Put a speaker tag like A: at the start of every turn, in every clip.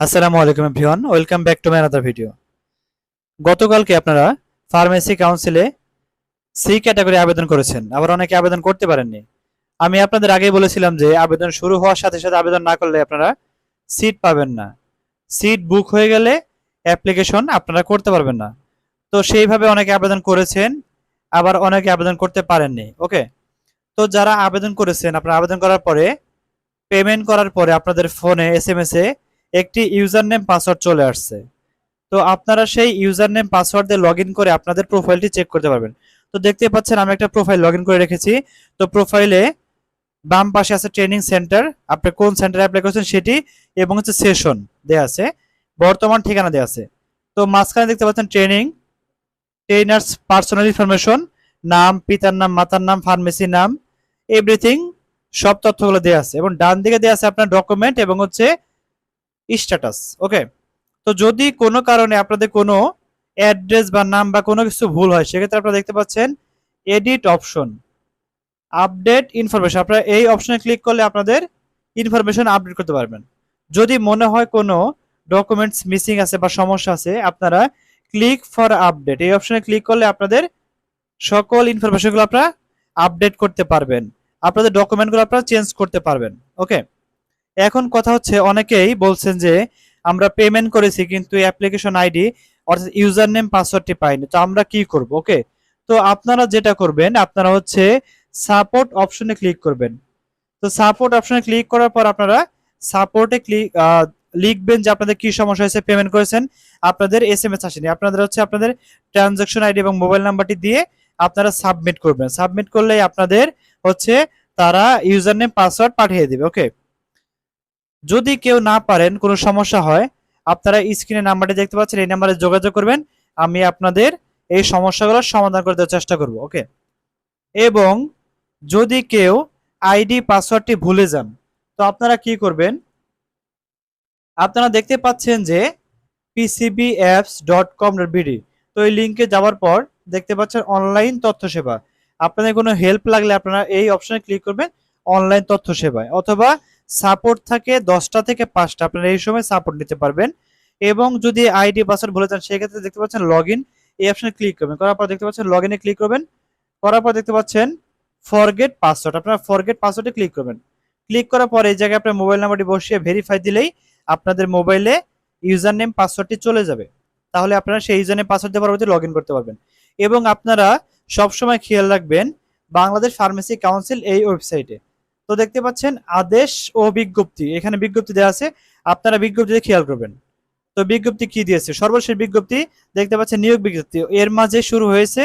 A: আসসালামু আলাইকুম everyone, welcome back to my another video. গতকালকে আপনারা ফার্মেসি কাউন্সিলে সি ক্যাটাগরি আবেদন করেছেন, আবার অনেকে আবেদন করতে পারেননি। আমি আপনাদের আগেই বলেছিলাম যে আবেদন শুরু হওয়ার সাথে সাথে আবেদন না করলে আপনারা সিট পাবেন না। সিট বুক হয়ে গেলে অ্যাপ্লিকেশন আপনারা করতে পারবেন না। তো সেইভাবে অনেকে আবেদন করেছেন, আবার অনেকে আবেদন করতে পারেননি, ওকে? তো যারা আবেদন করেছেন, আপনারা আবেদন করার পরে পেমেন্ট করার পরে আপনাদের ফোনে এস এম এস এ একটি ইউজার নেম পাসওয়ার্ড চলে আসছে। তো আপনারা সেই ইউজার নেম পাসওয়ার্ড দিয়ে লগ করে আপনাদের প্রোফাইলটি চেক করতে পারবেন। তো দেখতে পাচ্ছেন, আমি একটা প্রোফাইল লগ করে রেখেছি। তো প্রোফাইলে বাম পাশে আছে ট্রেনিং সেন্টার। আপনি কোন সেন্টারে অ্যাপ্লাই করছেন সেটি এবং হচ্ছে সেশন দেয়া আছে। বর্তমান ঠিকানা দেয়া আছে। তো মাঝখানে দেখতে পাচ্ছেন ট্রেনিং, ট্রেনার্স পার্সোনাল ইনফরমেশন, নাম, পিতার নাম, মাতার নাম, ফার্মেসি নাম, এভরিথিং, সব তথ্যগুলো দেওয়া আছে। এবং ডান দিকে দেওয়া আছে আপনার ডকুমেন্ট এবং হচ্ছে স্ট্যাটাস ওকে তো যদি কোনো কারণে আপনাদের কোনো অ্যাড্রেস বা নাম বা কোনো কিছু ভুল হয়, সেক্ষেত্রে আপনারা দেখতে পাচ্ছেন এডিট অপশন আপডেট ইনফরমেশন আপনারা এই অপশনে ক্লিক করলে আপনাদের ইনফরমেশন আপডেট করতে পারবেন। যদি মনে হয় কোনো ডকুমেন্টস মিসিং আছে বা সমস্যা আছে, আপনারা ক্লিক ফর আপডেট এই অপশনে ক্লিক করলে আপনাদের সকল ইনফরমেশনগুলো আপনারা আপডেট করতে পারবেন। আপনাদের ডকুমেন্টগুলো আপনারা চেঞ্জ করতে পারবেন ওকে এখন কথা হচ্ছে অনেকেই বলছেন যে আমরা পেমেন্ট করেছি কিন্তু অ্যাপ্লিকেশন আইডি অর্থাৎ ইউজার নেম পাসওয়ার্ডটি পাইনি। তো আমরা কি করব? ওকে তো আপনারা যেটা করবেন, আপনারা হচ্ছে সাপোর্ট অপশনে ক্লিক করবেন। তো সাপোর্ট অপশনে ক্লিক করার পর আপনারা সাপোর্টে ক্লিক লিখবেন যে আপনাদের কি সমস্যা হয়েছে পেমেন্ট করেছেন। আপনাদের এস এম এস আসেনি। আপনাদের হচ্ছে আপনাদের ট্রানজাকশন আইডি এবং মোবাইল নাম্বারটি দিয়ে আপনারা সাবমিট করবেন। সাবমিট করলেই আপনাদের হচ্ছে তারা ইউজার নেম পাসওয়ার্ড পাঠিয়ে দেবে। ওকে যদি কেউ না পারেন, কোনো সমস্যা হয়, আপনারা স্ক্রিনে নাম্বারটি দেখতে পাচ্ছেন, এই নাম্বারে যোগাযোগ করবেন। আমি আপনাদের এই সমস্যাগুলোর সমাধান করে দেওয়ার চেষ্টা করব, ওকে? এবং যদি কেউ আইডি, পাসওয়ার্ডটি ভুলে যান, তো আপনারা কি করবেন? আপনারা দেখতে পাচ্ছেন যে PCB apps dot com BD তো এই লিঙ্কে যাওয়ার পর দেখতে পাচ্ছেন অনলাইন তথ্য সেবা। আপনাদের কোনো হেল্প লাগলে আপনারা এই অপশনে ক্লিক করবেন অনলাইন তথ্য সেবায়, অথবা সাপোর্ট থাকে দশটা থেকে পাঁচটা। আপনারা এই সময় সাপোর্ট নিতে পারবেন। এবং যদি আইডি পাসওয়ার্ড ভুলে যান, সেক্ষেত্রে দেখতে পাচ্ছেন লগ ইন এই অপশনে ক্লিক করবেন। করার পর দেখতে পাচ্ছেন লগ ইনে ক্লিক করবেন। করার পর দেখতে পাচ্ছেন ফরগেট পাসওয়ার্ড আপনারা ফরগেট পাসওয়ার্ডে ক্লিক করবেন। ক্লিক করার পর এই জায়গায় আপনার মোবাইল নাম্বারটি বসিয়ে ভেরিফাই দিলেই আপনাদের মোবাইলে ইউজার নেম পাসওয়ার্ডটি চলে যাবে। তাহলে আপনারা সেই ইউজার নেম পাসওয়ার্ড দিয়ে পরবর্তী লগ করতে পারবেন। এবং আপনারা সবসময় খেয়াল রাখবেন, বাংলাদেশ ফার্মেসি কাউন্সিল এই ওয়েবসাইটে তো দেখতে পাচ্ছেন আদেশ ও বিজ্ঞপ্তি। এখানে বিজ্ঞপ্তি দেওয়া আছে, আপনারা বিজ্ঞপ্তিতে খেয়াল করবেন। তো বিজ্ঞপ্তি কি দিয়েছে? সর্বশেষ বিজ্ঞপ্তি দেখতে পাচ্ছেন নিয়োগ বিজ্ঞপ্তি। এর মাঝে শুরু হয়েছে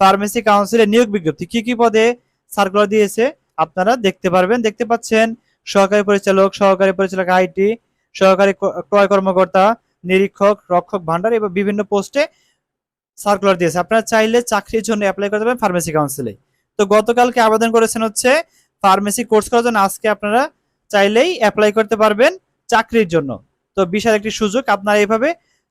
A: ফার্মেসি কাউন্সিলের নিয়োগ বিজ্ঞপ্তি। কি কি পদে সার্কুলার দিয়েছে আপনারা দেখতে পারবেন। দেখতে পাচ্ছেন সহকারী পরিচালক সহকারী পরিচালক আইটি, সহকারী ক্রয় কর্মকর্তা, নিরীক্ষক, রক্ষক ভান্ডার এবং বিভিন্ন পোস্টে সার্কুলার দিয়েছে। আপনারা চাইলে চাকরির জন্য অ্যাপ্লাই করতে পারেন ফার্মেসি কাউন্সিলে। তো গতকালকে আবেদন করেছেন হচ্ছে ফার্মেসি কোর্স করার জন্য আজকে আপনারা চাইলেই অ্যাপ্লাই করতে পারবেন চাকরির জন্য। তো বিশাল একটি সুযোগ, আপনারা এইভাবে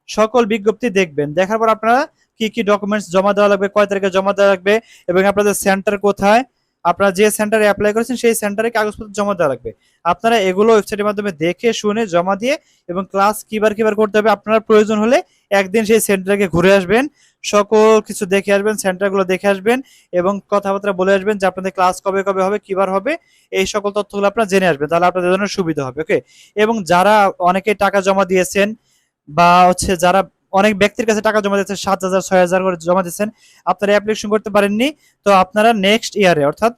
A: সকল বিজ্ঞপ্তি দেখবেন। দেখার পর আপনারা কি কি ডকুমেন্টস জমা দেওয়া লাগবে, কয় তারিখে জমা দেওয়া লাগবে এবং আপনাদের সেন্টার কোথায়, আপনারা যে সেন্টারে অ্যাপ্লাই করেছেন সেই সেন্টারে কাগজপত্র জমা দেওয়া লাগবে। আপনারা এগুলো ওয়েবসাইটের মাধ্যমে দেখে, শুনে, জমা দিয়ে এবং ক্লাস কিবার কিবার করতে হবে, আপনার প্রয়োজন হলে একদিন সেই সেন্টারকে ঘুরে আসবেন। সকল কিছু দেখে আসবেন সেন্টারগুলো দেখে আসবেন এবং কথাবার্তা বলে আসবেন যে আপনাদের ক্লাস কবে কবে হবে কিবার হবে, এই সকল তথ্যগুলো আপনারা জেনে আসবেন, তাহলে আপনাদের জন্য সুবিধা হবে ওকে এবং যারা অনেকে টাকা জমা দিয়েছেন বা হচ্ছে যারা অনেক ব্যক্তির কাছে টাকা জমা দিয়েছেন, সাত হাজার, ছয় হাজার করে জমা দিয়েছেন, আপনারা অ্যাপ্লিকেশন করতে পারেননি, তো আপনারা নেক্সট ইয়ারে অর্থাৎ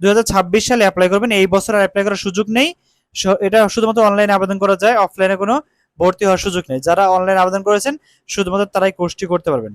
A: দুই হাজার ছাব্বিশ সালে অ্যাপ্লাই করবেন, এই বছর আর অ্যাপ্লাই করার সুযোগ নেই এটা শুধুমাত্র অনলাইনে আবেদন করা যায় অফলাইনে কোনো ভর্তি হওয়ার সুযোগ নেই, যারা অনলাইনে আবেদন করেছেন, শুধুমাত্র তারাই কোর্সটি করতে পারবেন।